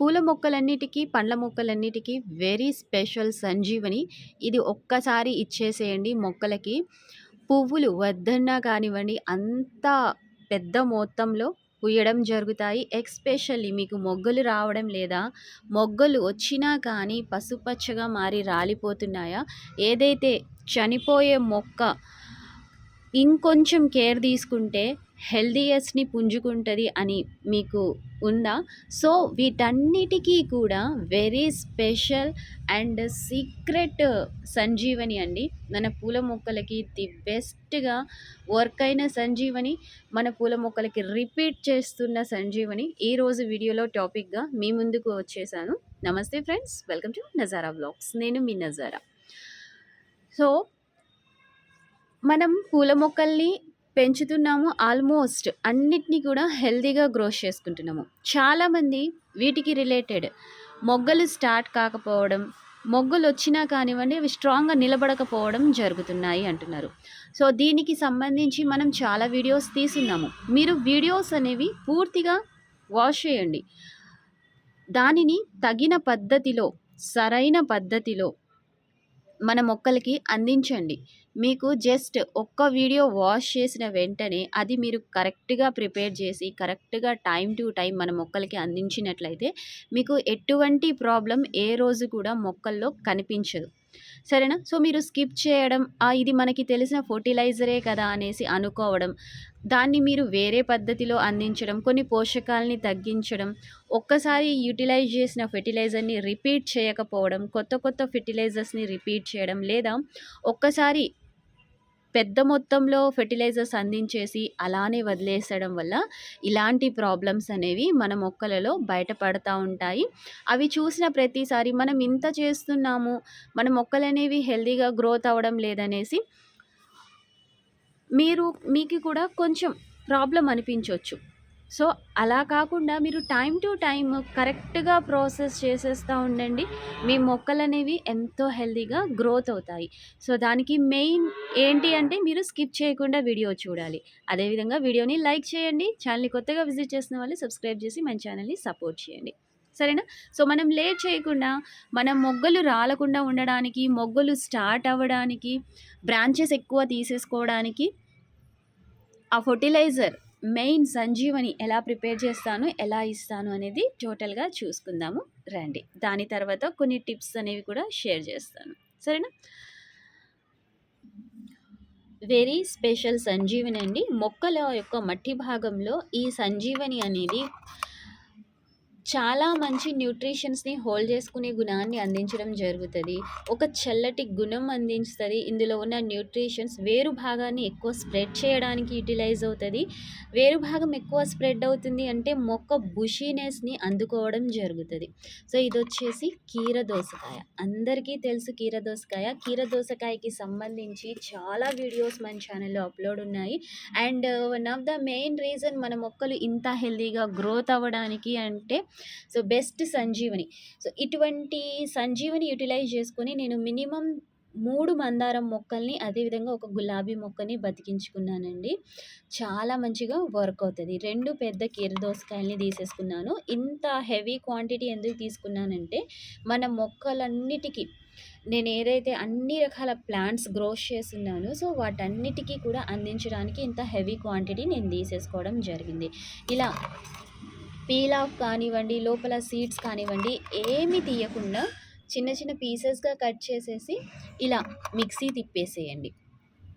పూల మొక్కలన్నిటికీ పండ్ల మొక్కలన్నిటికీ very special Sanjeevani ఇది ఒక్కసారి ఇచ్చేసేయండి మొక్కలకి. పువ్వులు వద్దన్నా కానివ్వండి అంత పెద్ద మొత్తంలో పూయడం జరుగుతాయి. ఎక్స్పెషల్లీ మీకు మొగ్గలు రావడం లేదా మొగ్గలు వచ్చినా కానీ పసుపచ్చగా మారి రాలిపోతున్నాయా? ఏదైతే చనిపోయే మొక్క ఇంకొంచెం కేర్ తీసుకుంటే హెల్దీయెస్ట్ని పుంజుకుంటుంది అని మీకు ఉందా? సో వీటన్నిటికీ కూడా వెరీ స్పెషల్ అండ్ సీక్రెట్ సంజీవని అండి. మన పూల మొక్కలకి ది బెస్ట్గా వర్క్ అయిన సంజీవని మన పూల మొక్కలకి రిపీట్ చేస్తున్న సంజీవని ఈరోజు వీడియోలో టాపిక్గా మీ ముందుకు వచ్చేసాను. నమస్తే friends welcome to Nazara blogs. నేను మీ నజారా. సో మనం పూల మొక్కల్ని పెంచుతున్నాము ఆల్మోస్ట్ అన్నిటినీ కూడా హెల్తీగా గ్రోస్ చేసుకుంటున్నాము. చాలామంది వీటికి రిలేటెడ్ మొగ్గలు స్టార్ట్ కాకపోవడం మొగ్గులు వచ్చినా కానివ్వండి అవి స్ట్రాంగ్గా నిలబడకపోవడం జరుగుతున్నాయి అంటున్నారు. సో దీనికి సంబంధించి మనం చాలా వీడియోస్ తీసున్నాము మీరు వీడియోస్ అనేవి పూర్తిగా వాష్ చేయండి. దానిని తగిన పద్ధతిలో సరైన పద్ధతిలో మన మొక్కలకి అందించండి. మీకు జస్ట్ ఒక్క వీడియో వాష్ చేసిన వెంటనే అది మీరు కరెక్ట్గా ప్రిపేర్ చేసి కరెక్ట్గా టైం టు టైం మన మొక్కలకి అందించినట్లయితే మీకు ఎటువంటి ప్రాబ్లం ఏ రోజు కూడా మొక్కల్లో కనిపించదు. సరేనా? సో మీరు స్కిప్ చేయడం ఇది మనకి తెలిసిన ఫర్టిలైజరే కదా అనేసి అనుకోవడం దాన్ని మీరు వేరే పద్ధతిలో అందించడం కొన్ని పోషకాలని తగ్గించడం ఒక్కసారి యూటిలైజ్ చేసిన ఫెర్టిలైజర్ని రిపీట్ చేయకపోవడం కొత్త కొత్త ఫెర్టిలైజర్స్ని రిపీట్ చేయడం లేదా ఒక్కసారి పెద్ద మొత్తంలో ఫెర్టిలైజర్స్ అందించేసి అలానే వదిలేసడం వల్ల ఇలాంటి ప్రాబ్లమ్స్ అనేవి మన మొక్కలలో బయటపడతా ఉంటాయి. అవి చూసిన ప్రతిసారి మనం ఇంత చేస్తున్నాము మన మొక్కలు అనేవి హెల్తీగా గ్రోత్ అవ్వడం లేదనేసి మీరు మీకు కూడా కొంచెం ప్రాబ్లం అనిపించవచ్చు సో అలా కాకుండా మీరు టైం టు టైం కరెక్ట్గా ప్రాసెస్ చేసేస్తూ ఉండండి. మీ మొక్కలు అనేవి ఎంతో హెల్తీగా గ్రోత్ అవుతాయి. సో దానికి మెయిన్ ఏంటి అంటే మీరు స్కిప్ చేయకుండా వీడియో చూడాలి. అదేవిధంగా వీడియోని లైక్ చేయండి. ఛానల్ని కొత్తగా విజిట్ చేసిన వాళ్ళు సబ్స్క్రైబ్ చేసి మన ఛానల్ని సపోర్ట్ చేయండి. సరేనా? సో మనం లేట్ చేయకుండా మనం మొగ్గలు రాలకుండా ఉండడానికి మొగ్గలు స్టార్ట్ అవ్వడానికి బ్రాంచెస్ ఎక్కువ తీసేసుకోవడానికి ఆ ఫర్టిలైజర్ మెయిన్ సంజీవని ఎలా ప్రిపేర్ చేస్తాను ఎలా ఇస్తాను అనేది టోటల్గా చూసుకుందాము. రండి. దాని తర్వాత కొన్ని టిప్స్ అనేవి కూడా షేర్ చేస్తాను. సరేనా? వెరీ స్పెషల్ సంజీవని అండి మొక్కల యొక్క మట్టి భాగంలో ఈ సంజీవని అనేది చాలా మంచి న్యూట్రిషన్స్ని హోల్డ్ చేసుకునే గుణాన్ని అందించడం జరుగుతుంది. ఒక చల్లటి గుణం అందిస్తుంది ఇందులో ఉన్న న్యూట్రిషన్స్ వేరు భాగాన్ని ఎక్కువ స్ప్రెడ్ చేయడానికి యూటిలైజ్ అవుతుంది. వేరు భాగం ఎక్కువ స్ప్రెడ్ అవుతుంది అంటే మొక్క బుషీనెస్ని అందుకోవడం జరుగుతుంది. సో ఇది వచ్చేసి కీర దోసకాయ. అందరికీ తెలుసు కీర దోసకాయ. కీర దోసకాయకి సంబంధించి చాలా వీడియోస్ మన ఛానల్లో అప్లోడ్ ఉన్నాయి. And one of the main reason మన మొక్కలు ఇంత హెల్తీగా గ్రోత్ అవ్వడానికి అంటే సో బెస్ట్ సంజీవని. సో ఇటువంటి సంజీవని యూటిలైజ్ చేసుకొని నేను మినిమం మూడు మందారం మొక్కల్ని అదేవిధంగా ఒక గులాబీ మొక్కని బతికించుకున్నానండి. చాలా మంచిగా వర్క్ అవుతుంది. రెండు పెద్ద కీర దోసకాయల్ని తీసేసుకున్నాను. ఇంత హెవీ క్వాంటిటీ ఎందుకు తీసుకున్నానంటే మన మొక్కలన్నిటికీ నేను ఏదైతే అన్ని రకాల ప్లాంట్స్ గ్రో చేస్తున్నానో సో వాటన్నిటికీ కూడా అందించడానికి ఇంత హెవీ క్వాంటిటీ నేను తీసేసుకోవడం జరిగింది. ఇలా పీల్ ఆఫ్ కానివ్వండి లోపల సీడ్స్ కానివ్వండి ఏమి తీయకుండా చిన్న చిన్న పీసెస్గా కట్ చేసేసి ఇలా మిక్సీ తిప్పేసేయండి.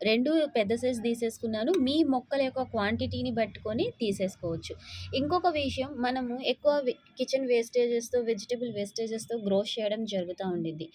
రెండు పెద్ద సైజ్ తీసేసుకున్నాను. మీ మొక్కల యొక్క క్వాంటిటీని పట్టుకొని తీసేసుకోవచ్చు. ఇంకొక విషయం మనము ఎక్కువ కిచెన్ వేస్టేజెస్తో వెజిటబుల్ వేస్టేజెస్తో గ్రోత్ చేయడం జరుగుతూ ఉండింది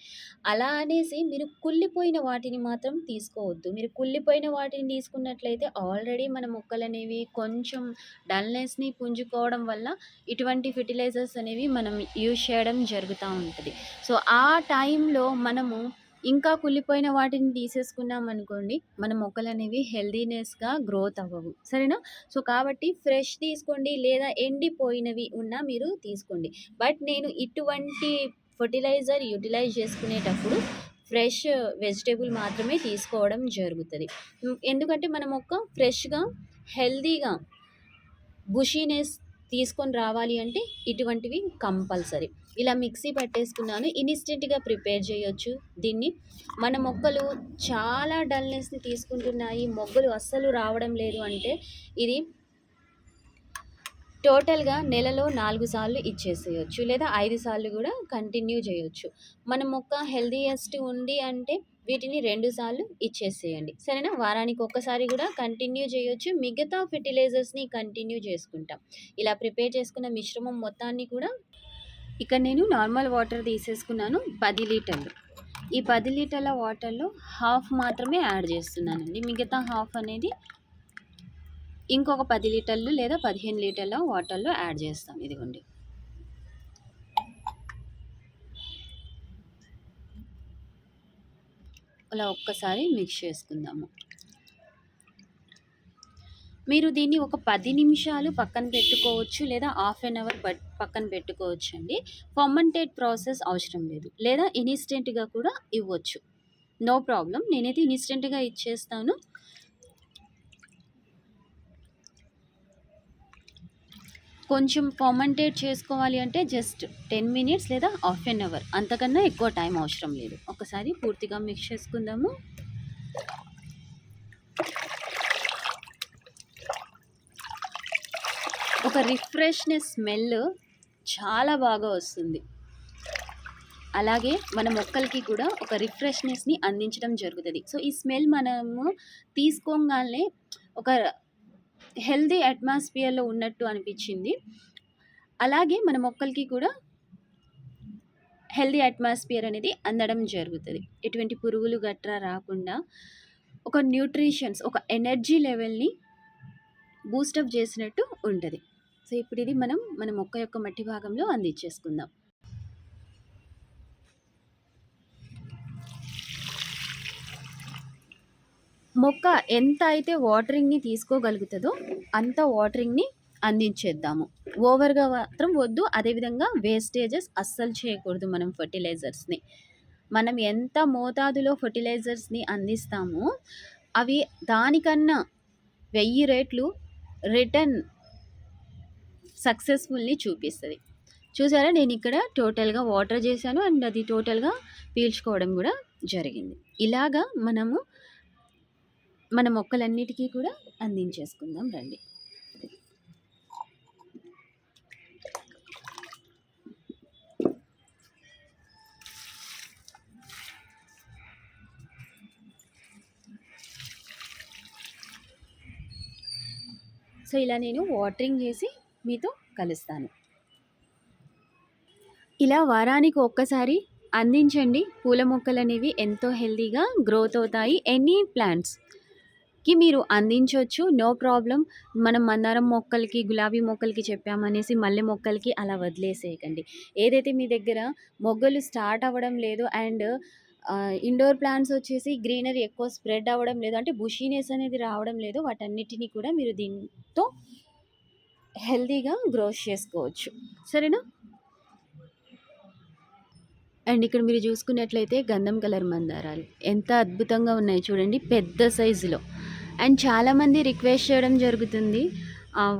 అలా అనేసి మీరు కుళ్ళిపోయిన వాటిని మాత్రం తీసుకోవద్దు. మీరు కుళ్ళిపోయిన వాటిని తీసుకున్నట్లయితే ఆల్రెడీ మన మొక్కలు అనేవి కొంచెం డల్నెస్ని పుంజుకోవడం వల్ల ఇటువంటి ఫెర్టిలైజర్స్ అనేవి మనం యూజ్ చేయడం జరుగుతూ ఉంటుంది. సో ఆ టైంలో మనము ఇంకా కుళ్ళిపోయిన వాటిని తీసేసుకున్నాం అనుకోండి మన మొక్కలు అనేవి హెల్దీనెస్గా గ్రోత్ అవ్వవు. సరేనా? సో కాబట్టి ఫ్రెష్ తీసుకోండి లేదా ఎండిపోయినవి ఉన్నా మీరు తీసుకోండి. బట్ నేను ఇటువంటి ఫర్టిలైజర్ యూటిలైజ్ చేసుకునేటప్పుడు ఫ్రెష్ వెజిటేబుల్ మాత్రమే తీసుకోవడం జరుగుతుంది. ఎందుకంటే మన మొక్క ఫ్రెష్గా హెల్దీగా బుషీనెస్ తీసుకొని రావాలి అంటే ఇటువంటివి కంపల్సరీ. ఇలా మిక్సీ పట్టేసుకున్నాను. ఇన్స్టెంట్గా ప్రిపేర్ చేయొచ్చు. దీన్ని మన మొక్కలు చాలా డల్నెస్ని తీసుకుంటున్నాయి. మొగ్గలు అస్సలు రావడం లేదు అంటే ఇది టోటల్గా నెలలో నాలుగు సార్లు ఇచ్చేసేయచ్చు. లేదా ఐదు సార్లు కూడా కంటిన్యూ చేయొచ్చు. మన మొక్క హెల్దీయెస్ట్ ఉంది అంటే వీటిని రెండు సార్లు ఇచ్చేసేయండి. సరేనా? వారానికి ఒక్కసారి కూడా కంటిన్యూ చేయొచ్చు. మిగతా ఫెర్టిలైజర్స్ని కంటిన్యూ చేసుకుంటాం. ఇలా ప్రిపేర్ చేసుకున్న మిశ్రమం మొత్తాన్ని కూడా ఇక్కడ నేను నార్మల్ వాటర్ తీసేసుకున్నాను. పది లీటర్లు. ఈ పది లీటర్ల వాటర్లో హాఫ్ మాత్రమే యాడ్ చేస్తున్నానండి. మిగతా హాఫ్ అనేది ఇంకొక పది లీటర్లు లేదా పదిహేను లీటర్ల వాటర్లో యాడ్ చేస్తాం. ఇదిగోండి. అలా ఒక్కసారి మిక్స్ చేసుకుందాము. మీరు దీన్ని ఒక పది నిమిషాలు పక్కన పెట్టుకోవచ్చు లేదా హాఫ్ అన్ అవర్ పక్కన పెట్టుకోవచ్చు అండి. ఫర్మంటేట్ ప్రాసెస్ అవసరం లేదు. లేదా ఇన్స్టెంట్గా కూడా ఇవ్వచ్చు. No problem. నేనైతే ఇన్స్టెంట్గా ఇచ్చేస్తాను. కొంచెం ఫర్మెంటేట్ చేసుకోవాలి అంటే జస్ట్ టెన్ మినిట్స్ లేదా హాఫ్ అన్ అవర్ అంతకన్నా ఎక్కువ టైం అవసరం లేదు. ఒకసారి పూర్తిగా మిక్స్ చేసుకుందాము. ఒక రిఫ్రెష్నెస్ స్మెల్ చాలా బాగా వస్తుంది. అలాగే మన మొక్కలకి కూడా ఒక రిఫ్రెష్నెస్ని అందించడం జరుగుతుంది. సో ఈ స్మెల్ మనము తీసుకోగానే ఒక హెల్దీ అట్మాస్ఫియర్లో ఉన్నట్టు అనిపించింది. అలాగే మన మొక్కలకి కూడా హెల్దీ అట్మాస్ఫియర్ అనేది అందడం జరుగుతుంది. ఎటువంటి పురుగులు గట్రా రాకుండా ఒక న్యూట్రిషన్స్ ఒక ఎనర్జీ లెవెల్ని బూస్టప్ చేసినట్టు ఉంటుంది. సో ఇప్పుడు ఇది మనం మన మొక్క యొక్క మట్టి భాగంలో అందించేసుకుందాం. మొక్క ఎంత అయితే వాటరింగ్ని తీసుకోగలుగుతుందో అంత వాటరింగ్ని అందించేద్దాము. ఓవర్గా మాత్రం వద్దు అదేవిధంగా వేస్టేజెస్ అస్సలు చేయకూడదు మనం ఫర్టిలైజర్స్ని. మనం ఎంత మోతాదులో ఫర్టిలైజర్స్ని అందిస్తామో అవి దానికన్నా వెయ్యి రేట్లు రిటర్న్ సక్సెస్ఫుల్ని చూపిస్తుంది. చూసారా? నేను ఇక్కడ టోటల్గా వాటర్ చేశాను అండ్ అది టోటల్గా పీల్చుకోవడం కూడా జరిగింది. ఇలాగా మనము మన మొక్కలన్నిటికీ కూడా అందించేసుకుందాం రండి. సో ఇలా నేను వాటరింగ్ చేసి మీతో కలుస్తాను. ఇలా వారానికి ఒక్కసారి అందించండి. పూల మొక్కలు అనేవి ఎంతో హెల్తీగా గ్రోత్ అవుతాయి. Any plants. కి మీరు అందించవచ్చు నో ప్రాబ్లం. మనం మందారం మొక్కలకి గులాబీ మొక్కలకి చెప్పామనేసి మల్లె మొక్కలకి అలా వదిలేసేయకండి. ఏదైతే మీ దగ్గర మొగ్గలు స్టార్ట్ అవ్వడం లేదు అండ్ ఇండోర్ ప్లాంట్స్ వచ్చేసి గ్రీనరీ ఎక్కువ స్ప్రెడ్ అవ్వడం లేదు అంటే బుషీనెస్ అనేది రావడం లేదు వాటన్నిటినీ కూడా మీరు దీంతో హెల్తీగా గ్రోస్ చేసుకోవచ్చు. సరేనా? అండ్ ఇక్కడ మీరు చూసుకున్నట్లయితే గంధం కలర్ మందారాలు. ఎంత అద్భుతంగా ఉన్నాయి చూడండి. పెద్ద సైజులో. అండ్ చాలామంది రిక్వెస్ట్ చేయడం జరుగుతుంది.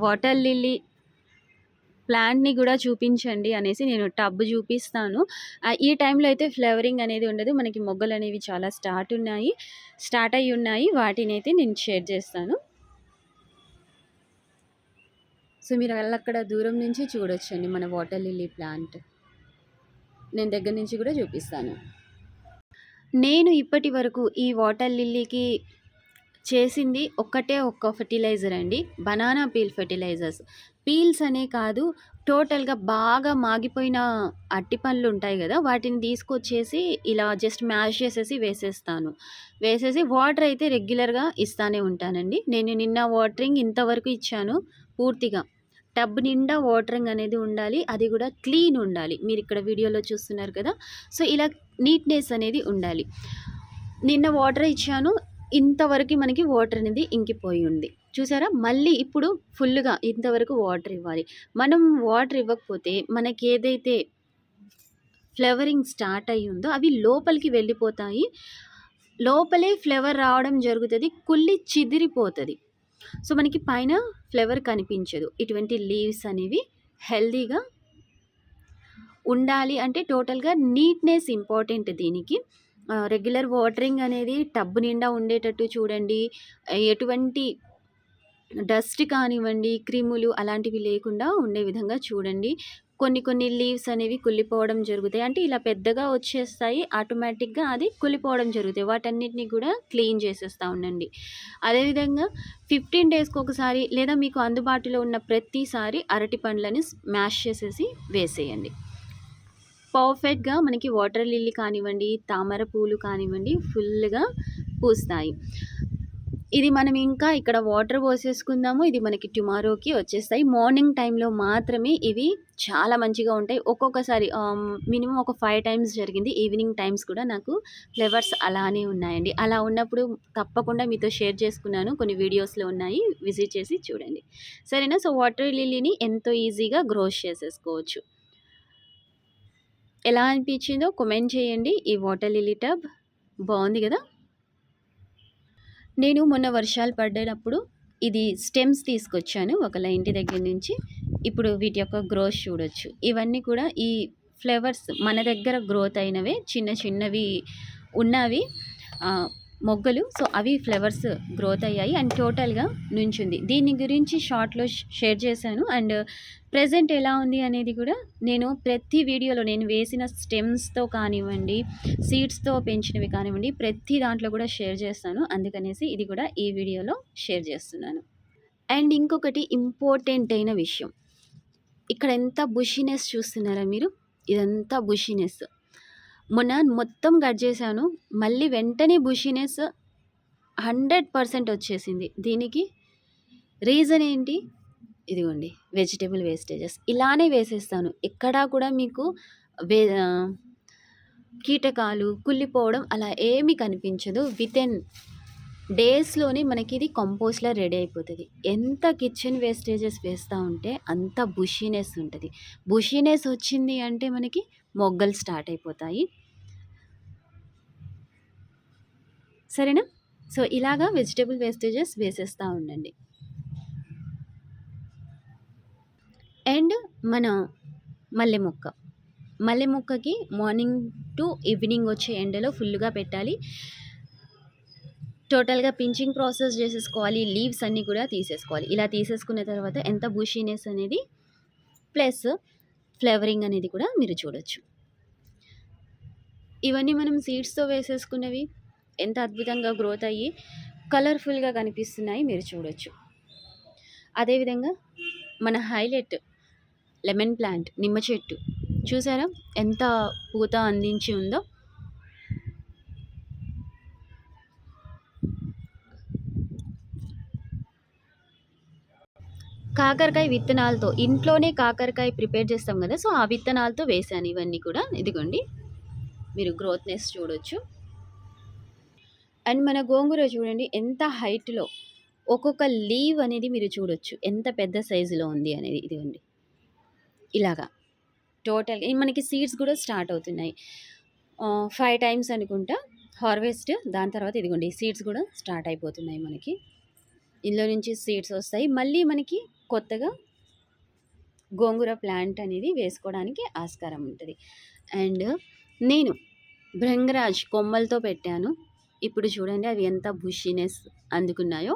వాటర్ లిల్లీ ప్లాంట్ని కూడా చూపించండి అనేసి నేను టబ్ చూపిస్తాను. ఈ టైంలో అయితే ఫ్లవరింగ్ అనేది ఉండదు. మనకి మొగ్గలు అనేవి చాలా స్టార్ట్ ఉన్నాయి. స్టార్ట్ అయి ఉన్నాయి. వాటిని అయితే నేను షేర్ చేస్తాను. సో మీరు అక్కడ దూరం నుంచి చూడొచ్చండి మన వాటర్ లిల్లీ ప్లాంట్. నేను దగ్గర నుంచి కూడా చూపిస్తాను. నేను ఇప్పటి వరకు ఈ వాటర్ లిల్లీకి చేసింది ఒక్కటే ఒక్క ఫెర్టిలైజర్ అండి. Banana peel fertilisers. పీల్స్ అనే కాదు టోటల్గా బాగా మాగిపోయిన అట్టి పండ్లు ఉంటాయి కదా వాటిని తీసుకొచ్చేసి ఇలా జస్ట్ మ్యాష్ చేసేసి వేసేస్తాను. వేసేసి వాటర్ అయితే రెగ్యులర్గా ఇస్తానే ఉంటానండి. నేను నిన్న వాటరింగ్ ఇంతవరకు ఇచ్చాను పూర్తిగా. టబ్ నిండా వాటరింగ్ అనేది ఉండాలి అది కూడా క్లీన్ ఉండాలి. మీరు ఇక్కడ వీడియోలో చూస్తున్నారు కదా సో ఇలా నీట్నెస్ అనేది ఉండాలి. నిన్న వాటర్ ఇచ్చాను ఇంతవరకు మనకి వాటర్ అనేది ఇంకిపోయి ఉంది. చూసారా? మళ్ళీ ఇప్పుడు ఫుల్గా ఇంతవరకు వాటర్ ఇవ్వాలి. మనం వాటర్ ఇవ్వకపోతే మనకి ఏదైతే ఫ్లవరింగ్ స్టార్ట్ అయ్యి ఉందో అవి లోపలికి వెళ్ళిపోతాయి. లోపలే ఫ్లేవర్ రావడం జరుగుతుంది కుళ్ళి చిదిరిపోతుంది. సో మనకి పైన ఫ్లేవర్ కనిపించదు. ఇటువంటి లీవ్స్ అనేవి హెల్దీగా ఉండాలి. అంటే టోటల్గా నీట్నెస్ ఇంపార్టెంట్ దీనికి. రెగ్యులర్ వాటరింగ్ అనేది టబ్ నిండా ఉండేటట్టు చూడండి. ఎటువంటి డస్ట్ కానివ్వండి క్రిములు అలాంటివి లేకుండా ఉండే విధంగా చూడండి. కొన్ని కొన్ని లీవ్స్ అనేవి కుళ్ళిపోవడం జరుగుతాయి. అంటే ఇలా పెద్దగా వచ్చేస్తాయి ఆటోమేటిక్గా అది కుళ్ళిపోవడం జరుగుతాయి. వాటన్నిటిని కూడా క్లీన్ చేసేస్తూ ఉండండి. అదేవిధంగా ఫిఫ్టీన్ డేస్కి ఒకసారి లేదా మీకు అందుబాటులో ఉన్న ప్రతిసారి అరటి పండ్లని మ్యాష్ చేసేసి వేసేయండి. పర్ఫెక్ట్గా మనకి వాటర్ లిల్లీ కానివ్వండి తామర పూలు కానివ్వండి ఫుల్గా పూస్తాయి. ఇది మనం ఇంకా ఇక్కడ వాటర్ పోసేసుకుందాము. ఇది మనకి టుమారోకి వచ్చేస్తాయి. మార్నింగ్ టైంలో మాత్రమే ఇవి చాలా మంచిగా ఉంటాయి. ఒక్కొక్కసారి మినిమం ఒక ఫైవ్ టైమ్స్ జరిగింది. ఈవినింగ్ టైమ్స్ కూడా నాకు ఫ్లేవర్స్ అలానే ఉన్నాయండి. అలా ఉన్నప్పుడు తప్పకుండా మీతో షేర్ చేసుకున్నాను. కొన్ని వీడియోస్లో ఉన్నాయి. విజిట్ చేసి చూడండి. సరేనా? సో వాటర్ లిల్లీని ఎంతో ఈజీగా గ్రోస్ చేసేసుకోవచ్చు. ఎలా అనిపించిందో కమెంట్ చేయండి. ఈ వాటర్ లిల్లీ టబ్ బాగుంది కదా? నేను మొన్న వర్షాలు పడ్డప్పుడు ఇది స్టెమ్స్ తీసుకొచ్చాను ఒకళ్ళ ఇంటి దగ్గర నుంచి. ఇప్పుడు వీటి యొక్క గ్రోత్ చూడొచ్చు. ఇవన్నీ కూడా ఈ ఫ్లేవర్స్ మన దగ్గర గ్రోత్ అయినవే చిన్న చిన్నవి ఉన్నవి మొగ్గలు. సో అవి ఫ్లవర్స్ గ్రోత్ అయ్యాయి. అండ్ టోటల్గా నుంచింది. దీని గురించి షార్ట్లో షేర్ చేశాను. అండ్ ప్రజెంట్ ఎలా ఉంది అనేది కూడా నేను ప్రతి వీడియోలో నేను వేసిన స్టెమ్స్తో కానివ్వండి సీడ్స్తో పెంచినవి కానివ్వండి ప్రతి దాంట్లో కూడా షేర్ చేస్తాను. అందుకనేసి ఇది కూడా ఈ వీడియోలో షేర్ చేస్తున్నాను. అండ్ ఇంకొకటి ఇంపార్టెంట్ అయిన విషయం. ఇక్కడ ఎంత బుషినెస్ చూస్తున్నారా మీరు? ఇదంతా బుషినెస్. మొన్న మొత్తం కట్ చేశాను. మళ్ళీ వెంటనే బుషినెస్ హండ్రెడ్ పర్సెంట్ వచ్చేసింది. దీనికి రీజన్ ఏంటి? ఇదిగోండి వెజిటేబుల్ వేస్టేజెస్. ఇలానే వేసేస్తాను. ఎక్కడా కూడా మీకు వే కీటకాలు కుళ్ళిపోవడం అలా ఏమీ కనిపించదు. విత్ ఇన్ డేస్లోనే మనకి ఇది కంపోస్ట్లా రెడీ అయిపోతుంది. ఎంత కిచెన్ వేస్టేజెస్ వేస్తూ ఉంటే అంత బుషీనెస్ ఉంటుంది. బుషీనెస్ వచ్చింది అంటే మనకి మొగ్గలు స్టార్ట్ అయిపోతాయి. సరేనా? సో ఇలాగా వెజిటేబుల్ వేస్టేజెస్ వేసేస్తూ ఉండండి. అండ్ మన మల్లె మొక్క మల్లె మొక్కకి మార్నింగ్ టు ఈవినింగ్ వచ్చే ఎండలో ఫుల్గా పెట్టాలి. టోటల్గా పించింగ్ ప్రాసెస్ చేసేసుకోవాలి. లీవ్స్ అన్నీ కూడా తీసేసుకోవాలి. ఇలా తీసేసుకున్న తర్వాత ఎంత బుషీనెస్ అనేది ప్లస్ ఫ్లేవరింగ్ అనేది కూడా మీరు చూడొచ్చు. ఇవన్నీ మనం సీడ్స్తో వేసేసుకున్నవి ఎంత అద్భుతంగా గ్రోత్ అయ్యి కలర్ఫుల్గా కనిపిస్తున్నాయి మీరు చూడొచ్చు. అదేవిధంగా మన హైలైట్ లెమన్ ప్లాంట్ నిమ్మ చెట్టు. చూసారా ఎంత పూత అందించి ఉందో? కాకరకాయ విత్తనాలతో ఇంట్లోనే కాకరకాయ ప్రిపేర్ చేస్తాం కదా సో ఆ విత్తనాలతో వేసాను ఇవన్నీ కూడా. ఇదిగోండి మీరు గ్రోత్నెస్ చూడొచ్చు. అండ్ మన గోంగూర చూడండి ఎంత హైట్లో ఒక్కొక్క లీవ్ అనేది మీరు చూడొచ్చు. ఎంత పెద్ద సైజులో ఉంది అనేది ఇదిగోండి. ఇలాగా. టోటల్ మనకి సీడ్స్ కూడా స్టార్ట్ అవుతున్నాయి. ఫైవ్ టైమ్స్ అనుకుంటా హార్వెస్ట్ దాని తర్వాత ఇదిగోండి సీడ్స్ కూడా స్టార్ట్ అయిపోతున్నాయి మనకి. ఇందులో నుంచి సీడ్స్ వస్తాయి. మళ్ళీ మనకి కొత్తగా గోంగూర ప్లాంట్ అనేది వేసుకోవడానికి ఆస్కారం ఉంటుంది. అండ్ నేను భృంగరాజ్ కొమ్మలతో పెట్టాను. ఇప్పుడు చూడండి అవి ఎంత బుషినెస్ అందుకున్నాయో.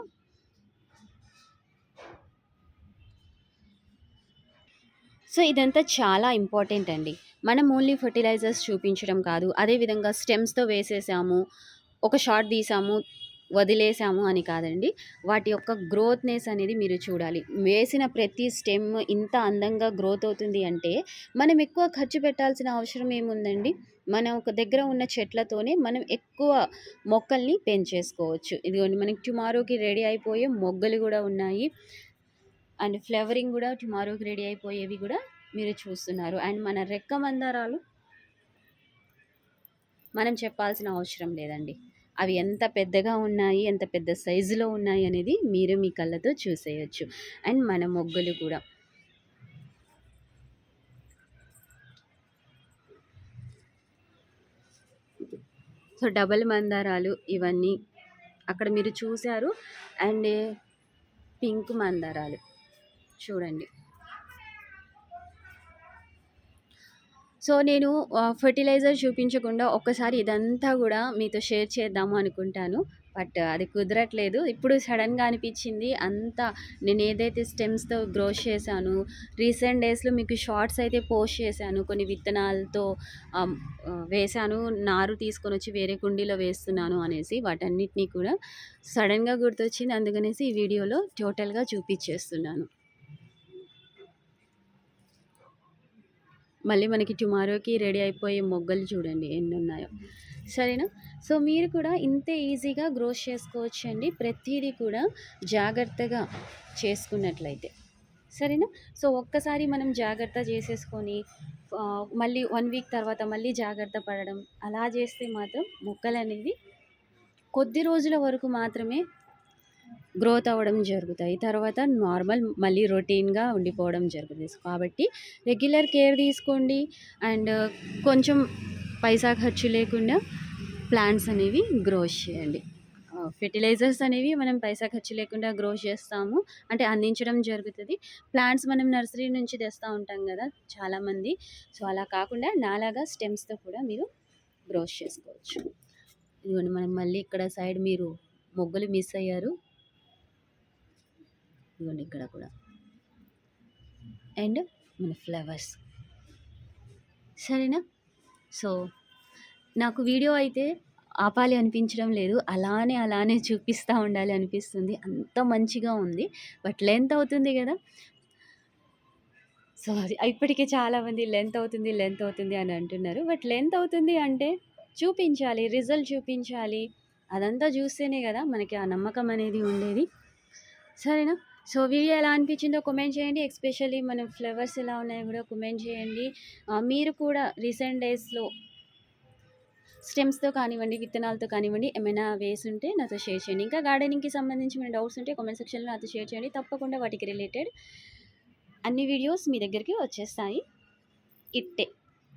సో ఇదంతా చాలా ఇంపార్టెంట్ అండి. మనం ఓన్లీ ఫర్టిలైజర్స్ చూపించడం కాదు. అదేవిధంగా స్టెమ్స్తో వేసేసాము ఒక షార్ట్ తీసాము వదిలేసాము అని కాదండి. వాటి యొక్క గ్రోత్నెస్ అనేది మీరు చూడాలి. వేసిన ప్రతి స్టెమ్ ఇంత అందంగా గ్రోత్ అవుతుంది అంటే మనం ఎక్కువ ఖర్చు పెట్టాల్సిన అవసరం ఏముందండి? మన ఒక దగ్గర ఉన్న చెట్లతోనే మనం ఎక్కువ మొక్కల్ని పెంచేసుకోవచ్చు. ఇదిగోండి మనకి టుమారోకి రెడీ అయిపోయే మొగ్గలు కూడా ఉన్నాయి. అండ్ ఫ్లేవరింగ్ కూడా టుమారోకి రెడీ అయిపోయేవి కూడా మీరు చూస్తున్నారు. అండ్ మన రెక్క మందారాలు మనం చెప్పాల్సిన అవసరం లేదండి. అవి ఎంత పెద్దగా ఉన్నాయి ఎంత పెద్ద సైజులో ఉన్నాయి అనేది మీరు మీ కళ్ళతో చూసేయచ్చు. అండ్ మన మొగ్గలు కూడా. సో డబల్ మందారాలు ఇవన్నీ అక్కడ మీరు చూశారు. అండ్ పింక్ మందారాలు. చూడండి. సో నేను ఫర్టిలైజర్ చూపించకుండా ఒక్కసారి ఇదంతా కూడా మీతో షేర్ చేద్దాము అనుకుంటాను. బట్ అది కుదరట్లేదు. ఇప్పుడు సడన్గా అనిపించింది అంతా నేను ఏదైతే స్టెమ్స్తో గ్రో చేశాను రీసెంట్ డేస్లో మీకు షార్ట్స్ అయితే పోస్ట్ చేశాను కొన్ని విత్తనాలతో వేశాను నారు తీసుకొని వచ్చి వేరే కుండీలో వేస్తున్నాను అనేసి వాటన్నిటినీ కూడా సడన్గా గుర్తొచ్చింది. అందుకనేసి ఈ వీడియోలో టోటల్గా చూపించేస్తున్నాను. మళ్ళీ మనకి టుమారోకి రెడీ అయిపోయే మొగ్గలు చూడండి ఎన్ని ఉన్నాయో సరేనా? సో మీరు కూడా ఇంతే ఈజీగా గ్రోస్ చేసుకోవచ్చు అండి ప్రతిదీ కూడా జాగ్రత్తగా చేసుకున్నట్లయితే. సరేనా? సో ఒక్కసారి మనం జాగ్రత్త చేసేసుకొని మళ్ళీ వన్ వీక్ తర్వాత మళ్ళీ జాగ్రత్త పడడం అలా చేస్తే మాత్రం మొక్కలు అనేది కొద్ది రోజుల వరకు మాత్రమే గ్రోత్ అవ్వడం జరుగుతాయి. తర్వాత నార్మల్ మళ్ళీ రొటీన్గా ఉండిపోవడం జరుగుతుంది. కాబట్టి రెగ్యులర్ కేర్ తీసుకోండి. అండ్ కొంచెం పైసా ఖర్చు లేకుండా ప్లాంట్స్ అనేవి గ్రో చేయండి. ఫెర్టిలైజర్స్ అనేవి మనం పైసా ఖర్చు లేకుండా గ్రో చేస్తాము. అంటే అందించడం జరుగుతుంది. ప్లాంట్స్ మనం నర్సరీ నుంచి తెస్తూ ఉంటాం కదా చాలామంది. సో అలా కాకుండా నాలాగా స్టెమ్స్తో కూడా మీరు గ్రోస్ చేసుకోవచ్చు. ఇదిగోండి మనం మళ్ళీ ఇక్కడ సైడ్ మీరు మొగ్గలు మిస్ అయ్యారు. ఇదిగోండి ఇక్కడ కూడా. అండ్ మన ఫ్లవర్స్. సరేనా? సో నాకు వీడియో అయితే ఆపాలి అనిపించడం లేదు. అలానే అలానే చూపిస్తూ ఉండాలి అనిపిస్తుంది. అంత మంచిగా ఉంది. బట్ లెంత్ అవుతుంది కదా. సో అది ఇప్పటికే చాలామంది లెంత్ అవుతుంది లెంత్ అవుతుంది అని అంటున్నారు. బట్ లెంత్ అవుతుంది అంటే చూపించాలి రిజల్ట్ చూపించాలి. అదంతా చూస్తేనే కదా మనకి ఆ నమ్మకం అనేది ఉండేది. సరేనా? సో వీడియో ఎలా అనిపించిందో కమెంట్ చేయండి. ఎస్పెషల్లీ మనం ఫ్లవర్స్ ఎలా ఉన్నాయో కూడా కమెంట్ చేయండి. మీరు కూడా రీసెంట్ డేస్లో స్టెమ్స్తో కానివ్వండి విత్తనాలతో కానివ్వండి ఏమైనా వేసి ఉంటే నాతో షేర్ చేయండి. ఇంకా గార్డెనింగ్కి సంబంధించి డౌట్స్ ఉంటే కామెంట్ సెక్షన్లో నాతో షేర్ చేయండి. తప్పకుండా వాటికి రిలేటెడ్ అన్ని వీడియోస్ మీ దగ్గరికి వచ్చేస్తాయి. ఇట్టే.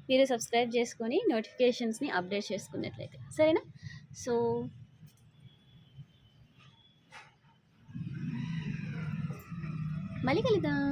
మీరు సబ్స్క్రైబ్ చేసుకొని నోటిఫికేషన్స్ని అప్డేట్ చేసుకున్నట్లయితే. సరేనా? సో மளிகை தான்